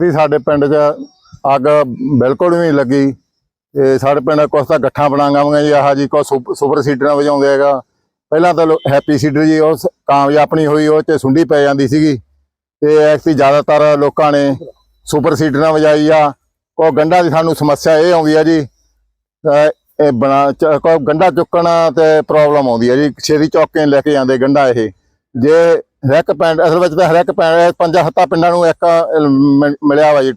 ਵੀ ਸਾਡੇ ਪਿੰਡ 'ਚ ਅੱਗ ਬਿਲਕੁਲ ਵੀ ਨਹੀਂ ਲੱਗੀ। ਤੇ ਸਾਡੇ ਪਿੰਡ ਕੁਛ ਤਾਂ ਗੱਠਾਂ ਬਣਾਵਾਂਗੇ ਜੀ, ਆਹ ਜੀ ਕੋ ਸੁਪਰ ਸੀਡਰਾਂ ਵਜਾਉਂਦੇ ਹੈਗਾ। ਪਹਿਲਾਂ ਤਾਂ ਲੋ- ਹੈਪੀ ਸੀਡਰ ਜੀ, ਉਹ ਕਾਮਯਾਬ ਨਹੀਂ ਹੋਈ, ਉਹ ਤੇ ਸੁੰਡੀ ਪੈ ਜਾਂਦੀ ਸੀਗੀ। ਤੇ ਐਕਚੁਅਲੀ ਜ਼ਿਆਦਾਤਰ ਲੋਕਾਂ ਨੇ ਸੁਪਰ ਸੀਡਰਾਂ ਵਜਾਈ ਆ ਕੋ ਗੰਢਾਂ ਦੀ ਸਾਨੂੰ ਸਮੱਸਿਆ ਇਹ ਆਉਂਦੀ ਆ ਜੀ ਇਹ ਬਣਾ, ਚ- ਕੋ ਗੰਢਾ ਚੁੱਕਣ ਤੇ ਪ੍ਰੋਬਲਮ ਆਉਂਦੀ ਆ ਜੀ। ਛੇਤੀ ਚੌਕੇ ਲੈ ਕੇ ਜਾਂਦੇ ਗੰਢਾ ਇਹ। ਜੇ ਹਰੇਕ ਪਿੰਡ ਅਸਲ ਵਿੱਚ ਤਾਂ ਹਰੇਕ ਪਿੰਡ ਪੰਜਾਂ ਸੱਤਾਂ ਪਿੰਡਾਂ ਨੂੰ ਇੱਕ ਮਿਲਿਆ ਵਾ ਜੀ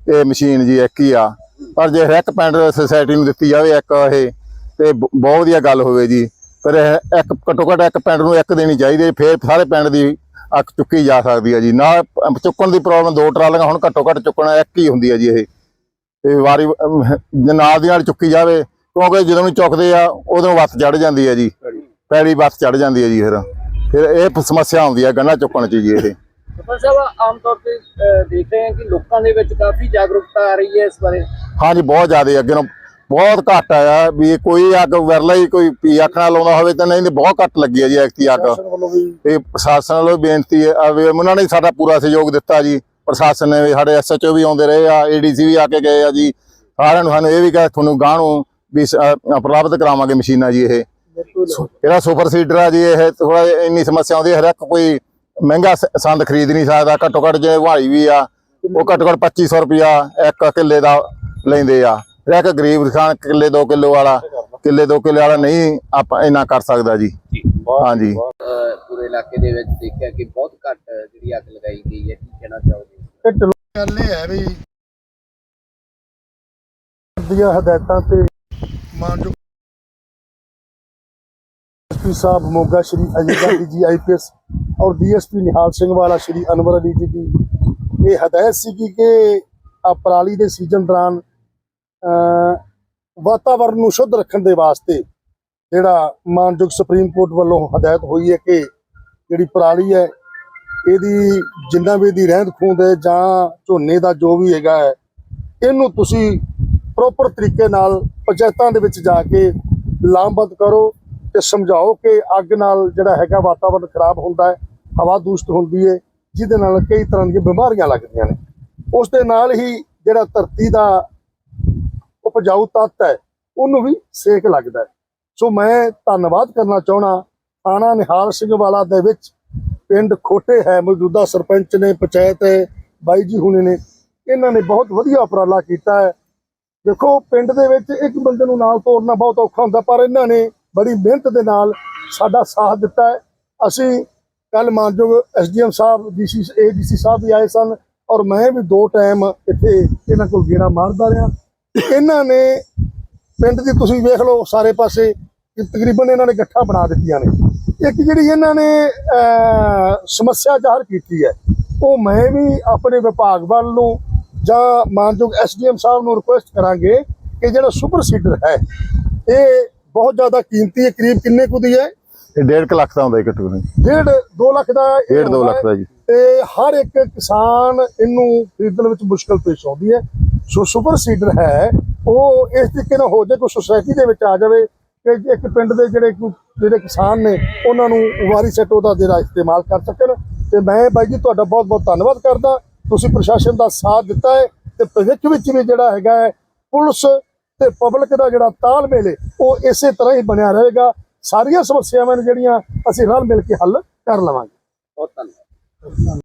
ਇਹ ਮਸ਼ੀਨ ਜੀ ਇੱਕ ਹੀ ਆ। ਪਰ ਜੇ ਹਰੇਕ ਪਿੰਡ ਸੁਸਾਇਟੀ ਨੂੰ ਦਿੱਤੀ ਜਾਵੇ ਇੱਕ ਇਹ ਤੇ ਬਹੁਤ ਵਧੀਆ ਗੱਲ ਹੋਵੇ ਜੀ। ਪਰ ਇੱਕ ਘੱਟੋ ਘੱਟ ਇੱਕ ਪਿੰਡ ਨੂੰ ਇੱਕ ਦੇਣੀ ਚਾਹੀਦੀ ਹੈ, ਫਿਰ ਸਾਰੇ ਪਿੰਡ ਦੀ ਅੱਖ ਚੁੱਕੀ ਜਾ ਸਕਦੀ ਹੈ ਜੀ। ਨਾ ਚੁੱਕਣ ਦੀ ਪ੍ਰੋਬਲਮ ਦੋ ਟਰਾਲੀਆਂ ਹੁਣ ਘੱਟੋ ਘੱਟ ਚੁੱਕਣਾ ਇੱਕ ਹੀ ਹੁੰਦੀ ਹੈ ਜੀ ਇਹ। ਤੇ ਵਾਰੀ ਨਾਲ ਦੀ ਨਾਲ ਚੁੱਕੀ ਜਾਵੇ ਕਿਉਂਕਿ ਜਦੋਂ ਵੀ ਚੁੱਕਦੇ ਆ ਉਦੋਂ ਵੱਤ ਚੜ ਜਾਂਦੀ ਹੈ ਜੀ। ਪੈੜੀ ਵੱਤ ਚੜ ਜਾਂਦੀ ਹੈ ਜੀ ਫਿਰ। ਫਿਰ ਇਹ ਸਮੱਸਿਆ ਆਉਂਦੀ ਹੈ ਗੰਨਾ ਚੁੱਕਣ ਚ ਜੀ ਇਹ। ਸਰਪੰਚ ਸਾਹਿਬ ਆਮ ਤੌਰ ਤੇ ਅਹ, ਦੇਖ ਰਹੇ ਹਾਂ ਕਿ ਲੋਕਾਂ ਦੇ ਵਿੱਚ ਕਾਫੀ ਜਾਗਰੂਕਤਾ ਆ ਰਹੀ ਹੈ ਇਸ ਬਾਰੇ। ਹਾਂਜੀ ਬਹੁਤ ਜ਼ਿਆਦਾ ਅੱਗੇ ਨੂੰ ਬਹੁਤ ਘੱਟ ਆਇਆ ਵੀ ਕੋਈ ਅੱਗ ਵਰਲਾ ਹੀ ਕੋਈ ਪੀ ਅੱਖ ਨਾਲ ਲਾਉਂਦਾ ਹੋਵੇ ਤਾਂ ਨਹੀਂ ਤੇ ਬਹੁਤ ਘੱਟ ਲੱਗੀ ਹੈ ਜੀ ਐਕਤੀ ਅੱਗ। ਤੇ ਪ੍ਰਸ਼ਾਸਨ ਵੱਲੋਂ ਵੀ ਬੇਨਤੀ ਹੈ ਆ ਵੀ ਉਹਨਾਂ ਨੇ ਸਾਡਾ ਪੂਰਾ ਸਹਿਯੋਗ ਦਿੱਤਾ ਜੀ। ਪ੍ਰਸ਼ਾਸਨ ਨੇ ਵੀ ਸਾਡੇ ਐਸਐਚਓ ਵੀ ਆਉਂਦੇ ਰਹੇ ਆ ਏਡੀਸੀ ਵੀ ਆ ਕੇ ਗਏ ਆ ਜੀ। ਸਾਰਿਆਂ ਨੂੰ ਸਾਨੂੰ ਇਹ ਵੀ ਕਿਹਾ ਤੁਹਾਨੂੰ ਗਾਂ ਨੂੰ ਵੀ ਸ- ਉਪਲਬਧ ਕਰਾਵਾਂਗੇ ਮਸ਼ੀਨਾਂ ਜੀ ਇਹ। ਇਹਦਾ ਸੁਪਰ ਸੀਡਰ ਆ ਜੀ ਇਹ ਥੋੜਾ ਇੰਨੀ ਸਮੱਸਿਆ ਆਉਂਦੀ ਹੈ ਹਰ ਇੱਕ ਕੋਈ ਮਹਿੰਗਾ ਸੰਦ ਖਰੀਦ ਨਹੀਂ ਸਕਦਾ। ਘੱਟੋ ਘੱਟ ਜੇ ਵਾਹੀ ਵੀ ਆ ਉਹ ਘੱਟੋ ਘੱਟ 2500 ਰੁਪਿਆ ਇੱਕ ਕਿੱਲੇ ਦਾ ਲੈਂਦੇ ਆ। ਇੱਕ ਗਰੀਬ ਕਿਸਾਨ ਕਿੱਲੇ 2 ਕਿਲੋ ਵਾਲਾ ਕਿੱਲੇ 2 ਕਿੱਲੇ ਵਾਲਾ ਨਹੀਂ ਆਪਾਂ ਇੰਨਾ ਕਰ ਸਕਦਾ ਜੀ। ਹਾਂਜੀ। ਪੂਰੇ ਇਲਾਕੇ ਦੇ ਵਿੱਚ ਦੇਖਿਆ ਕਿ ਬਹੁਤ ਘੱਟ ਜਿਹੜੀ ਅੱਗ ਲਗਾਈ ਗਈ ਹੈ। ਕੀ ਕਹਿਣਾ ਚਾਹੋਗੇ? ਇਹ ਗੱਲ ਇਹ ਹੈ ਵੀ ਦੀਆਂ ਹਦਾਇਤਾਂ ਤੇ ਮਾਨਯੋਗ ਐਸਪੀ ਸਾਹਿਬ ਮੋਗਾ ਸ਼੍ਰੀ ਅਜੀਤ ਗਾਂਧੀ ਜੀ ਆਈਪੀਐਸ ਔਰ ਡੀਐਸਪੀ ਨਿਹਾਲ ਸਿੰਘ ਵਾਲਾ ਸ਼੍ਰੀ ਅਨਵਰ ਅਲੀ ਜੀ ਦੀ। ਇਹ ਹਦਾਇਤ ਸੀ ਕਿ ਆ ਪਰਾਲੀ ਦੇ ਸੀਜ਼ਨ ਦੌਰਾਨ ਅਹ, ਵਾਤਾਵਰਣ ਨੂੰ ਸ਼ੁੱਧ ਰੱਖਣ ਦੇ ਵਾਸਤੇ ਜਿਹੜਾ ਮਾਨਯੋਗ ਸੁਪਰੀਮ ਕੋਰਟ ਵੱਲੋਂ ਹਦਾਇਤ ਹੋਈ ਹੈ ਕਿ ਜਿਹੜੀ ਪਰਾਲੀ ਹੈ ਇਹਦੀ ਜਿੰਨਾ ਵੀ ਦੀ ਰਹਿੰਦ ਖੂੰਦ ਹੈ ਜਾਂ ਝੋਨੇ ਦਾ ਜੋ ਵੀ ਹੈਗਾ ਹੈ ਇਹਨੂੰ ਤੁਸੀਂ ਪ੍ਰੋਪਰ ਤਰੀਕੇ ਨਾਲ ਪੰਚਾਇਤਾਂ ਦੇ ਵਿੱਚ ਜਾ ਕੇ ਲਾਮਬੰਦ ਕਰੋ। ਤੇ ਸਮਝਾਓ ਕਿ ਅੱਗ ਨਾਲ ਜਿਹੜਾ ਹੈਗਾ ਵਾਤਾਵਰਨ ਖਰਾਬ ਹੁੰਦਾ ਹੈ, ਹਵਾ ਦੂਸ਼ਿਤ ਹੁੰਦੀ ਹੈ, ਜਿਹਦੇ ਨਾਲ ਕਈ ਤਰ੍ਹਾਂ ਦੀਆਂ ਬਿਮਾਰੀਆਂ ਲੱਗਦੀਆਂ ਨੇ। ਉਸ ਦੇ ਨਾਲ ਹੀ ਜਿਹੜਾ ਧਰਤੀ ਦਾ ਉਪਜਾਊ ਤੱਤ ਹੈ, ਉਹਨੂੰ ਵੀ ਸੇਕ ਲੱਗਦਾ ਸੋ ਮੈਂ ਧੰਨਵਾਦ ਕਰਨਾ ਚਾਹਣਾ ਥਾਣਾ ਨਿਹਾਲ ਸਿੰਘ ਵਾਲਾ ਦੇ ਵਿੱਚ ਪਿੰਡ ਖੋਟੇ ਹੈ, ਮੌਜੂਦਾ ਸਰਪੰਚ ਨੇ, ਪੰਚਾਇਤ ਹੈ, ਬਾਈ ਜੀ ਹੁਣੇ ਨੇ, ਇਹਨਾਂ ਨੇ ਬਹੁਤ ਵਧੀਆ ਉਪਰਾਲਾ ਕੀਤਾ ਹੈ। ਦੇਖੋ, ਪਿੰਡ ਦੇ ਵਿੱਚ ਇੱਕ ਬੰਦੇ ਨੂੰ ਨਾਲ ਤੋਰਨਾ ਬਹੁਤ ਔਖਾ ਹੁੰਦਾ, ਪਰ ਇਹਨਾਂ ਨੇ ਬੜੀ ਮਿਹਨਤ ਦੇ ਨਾਲ ਸਾਡਾ ਸਾਥ ਦਿੱਤਾ ਹੈ। ਅਸੀਂ ਕੱਲ ਮਾਨਯੋਗ ਐਸਡੀਐਮ ਸਾਹਿਬ, ਡੀਸੀ, ਏਡੀਸੀ ਸਾਹਿਬ ਵੀ ਆਏ ਸਨ ਔਰ ਮੈਂ ਵੀ ਦੋ ਟਾਈਮ ਇੱਥੇ ਇਹਨਾਂ ਕੋਲ ਗੇੜਾ ਮਾਰਦਾ ਰਿਹਾ। ਇਹਨਾਂ ਨੇ ਪਿੰਡ ਦੀ ਤੁਸੀਂ ਵੇਖ ਲਓ, ਸਾਰੇ ਪਾਸੇ ਕਿ ਤਕਰੀਬਨ ਇਹਨਾਂ ਨੇ ਗੱਠਾਂ ਬਣਾ ਦਿੱਤੀਆਂ ਨੇ। ਇੱਕ ਜਿਹੜੀ ਇਹਨਾਂ ਨੇ ਸਮੱਸਿਆ ਜ਼ਾਹਰ ਕੀਤੀ ਹੈ, ਉਹ ਮੈਂ ਵੀ ਆਪਣੇ ਵਿਭਾਗ ਵੱਲ ਨੂੰ ਜਾਂ ਮਾਨਯੋਗ ਐਸਡੀਐਮ ਸਾਹਿਬ ਨੂੰ ਰਿਕੁਐਸਟ ਕਰਾਂਗੇ ਕਿ ਜਿਹੜਾ ਸੁਪਰ ਸੀਡਰ ਹੈ, ਇਹ ਬਹੁਤ ਜ਼ਿਆਦਾ ਕੀਮਤੀ ਹੈ ਕਰੀਬ ਕਿੰਨੇ ਕੁ ਦੀ ਹੈ? ਇਹ 1.5 ਲੱਖ ਦਾ ਹੁੰਦਾ ਇੱਕ ਟੂਰ। ਡੇਢ 2 ਲੱਖ ਦਾ ਇਹ 1.5 2 ਹੁੰਦਾ ਲੱਖ ਹੈ। ਦਾ ਜੀ। ਤੇ ਹਰ ਇੱਕ ਕਿਸਾਨ ਇਹਨੂੰ ਖਰੀਦਣ ਵਿੱਚ ਮੁਸ਼ਕਲ ਪੇਸ਼ ਆਉਂਦੀ ਹੈ। ਸੋ ਸੁਪਰ ਸੀਡਰ ਹੈ ਉਹ ਇਸ ਤਰੀਕੇ ਨਾਲ ਹੋ ਜਾਏ ਕੋਈ ਸੁਸਾਇਟੀ ਦੇ ਵਿੱਚ ਆ ਜਾਵੇ ਕਿ ਇੱਕ ਪਿੰਡ ਦੇ ਜਿਹੜੇ ਜਿਹੜੇ ਕਿਸਾਨ ਨੇ ਉਹਨਾਂ ਨੂੰ ਵਾਰੀ ਸੈਟ ਉਹਦਾ ਜਿਹੜਾ ਇਸਤੇਮਾਲ ਕਰ ਸਕਣ। ਤੇ ਮੈਂ ਬਾਈ ਜੀ ਤੁਹਾਡਾ ਬਹੁਤ ਬਹੁਤ ਧੰਨਵਾਦ ਕਰਦਾ। ਤੁਸੀਂ ਪ੍ਰਸ਼ਾਸਨ ਦਾ ਸਾਥ ਦਿੱਤਾ ਹੈ ਤੇ ਭਵਿੱਖ ਵਿੱਚ ਵੀ ਜਿਹੜਾ ਹੈਗਾ ਹੈ ਪੁਲਿਸ ਤੇ ਪਬਲਿਕ ਦਾ ਜਿਹੜਾ ਤਾਲਮੇਲ ਹੈ, ਉਹ ਇਸੇ ਤਰ੍ਹਾਂ ਹੀ ਬਣਿਆ ਰਹੇਗਾ। ਸਾਰੀਆਂ ਸਮੱਸਿਆਵਾਂ ਨੇ ਜਿਹੜੀਆਂ ਅਸੀਂ ਰਲ ਮਿਲ ਕੇ ਹੱਲ ਕਰ ਲਵਾਂਗੇ। ਬਹੁਤ ਧੰਨਵਾਦ।